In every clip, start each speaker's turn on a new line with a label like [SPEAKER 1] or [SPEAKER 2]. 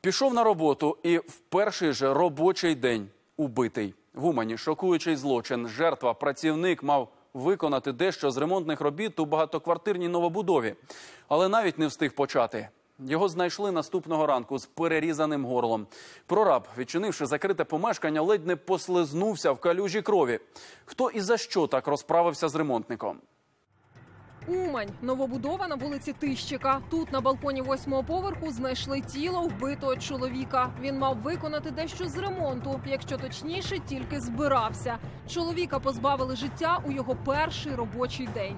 [SPEAKER 1] Пішов на роботу і в перший же робочий день убитий. В Умані шокуючий злочин. Жертва, працівник мав виконати дещо з ремонтних робіт у багатоквартирній новобудові, але навіть не встиг почати. Його знайшли наступного ранку з перерізаним горлом. Прораб, відчинивши закрите помешкання, ледь не послизнувся в калюжі крові. Хто і за що так розправився з ремонтником?
[SPEAKER 2] Умань, новобудова на вулиці Тищика. Тут на балконі восьмого поверху знайшли тіло вбитого чоловіка. Він мав виконати дещо з ремонту, якщо точніше, тільки збирався. Чоловіка позбавили життя у його перший робочий день.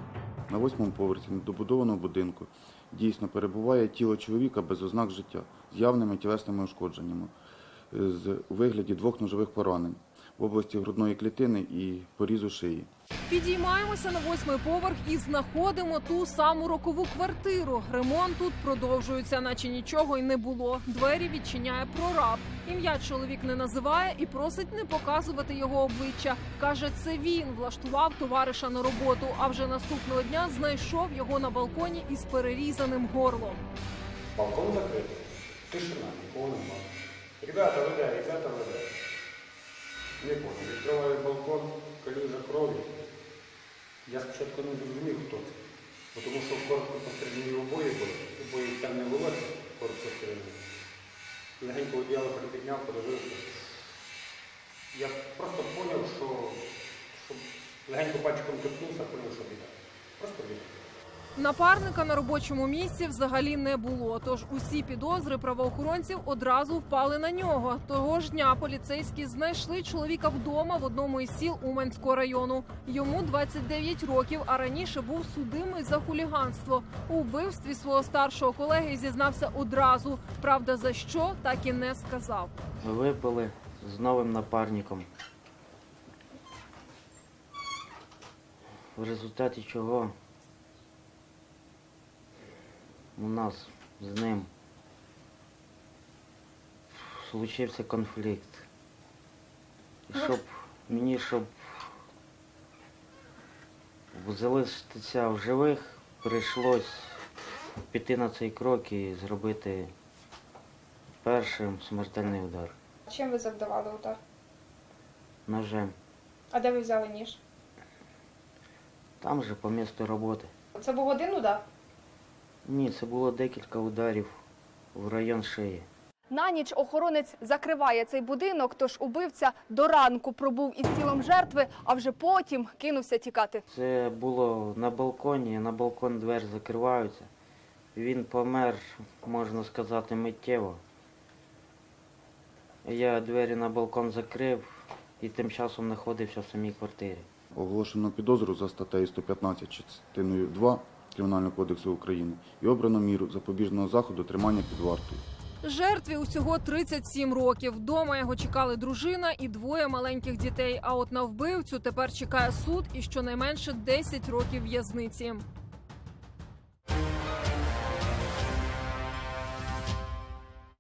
[SPEAKER 3] На восьмому поверсі недобудованого будинку дійсно перебуває тіло чоловіка без ознак життя з явними тілесними ушкодженнями е, з вигляді двох ножових поранень в області грудної клітини і порізу шиї.
[SPEAKER 2] Підіймаємося на восьмий поверх і знаходимо ту саму рокову квартиру. Ремонт тут продовжується, наче нічого й не було. Двері відчиняє прораб. Ім'я чоловік не називає і просить не показувати його обличчя. каже, це він влаштував товариша на роботу. А вже наступного дня знайшов його на балконі із перерізаним горлом.
[SPEAKER 4] Балкон закритий. Тишина, нікого нема. Ребята, ви ребята, ви де. Не понял. Відкриваю балкон, калюжа крові. Я спочатку не зрозумів, хто це. Бо тому що коротко посередині обої були, обої там не волосся, коротко посередині. Легенько одіяло припідняв, подивився. Я просто зрозумів, що, що легенько пальчиком торкнувся, зрозумів, що біда. Просто біда.
[SPEAKER 2] Напарника на робочому місці взагалі не було. Тож усі підозри правоохоронців одразу впали на нього. Того ж дня поліцейські знайшли чоловіка вдома в одному із сіл Уманського району. Йому 29 років, а раніше був судимий за хуліганство. У вбивстві свого старшого колеги зізнався одразу. Правда, за що так і не сказав.
[SPEAKER 5] Випили з новим напарником. В результаті чого у нас з ним случився конфлікт. Щоб мені, щоб залишитися в живих, прийшлось піти на цей крок і зробити першим смертельний удар
[SPEAKER 6] Чим ви завдавали удар?
[SPEAKER 5] ножем.
[SPEAKER 6] А де ви взяли ніж?
[SPEAKER 5] Там же по місту роботи.
[SPEAKER 6] Це був один удар?
[SPEAKER 5] Ні, це було декілька ударів в район шиї.
[SPEAKER 7] На ніч охоронець закриває цей будинок, тож убивця до ранку пробув із тілом жертви, а вже потім кинувся тікати.
[SPEAKER 5] Це було на балконі, на балкон двері закриваються. Він помер, можна сказати, миттєво. Я двері на балкон закрив і тим часом знаходився в самій квартирі.
[SPEAKER 3] Оголошено підозру за статтею 115 частиною 2 Кримінального кодексу України і обрано міру запобіжного заходу тримання під вартою.
[SPEAKER 2] Жертві усього 37 років. Вдома його чекали дружина і двоє маленьких дітей. А от на вбивцю тепер чекає суд і щонайменше 10 років в'язниці.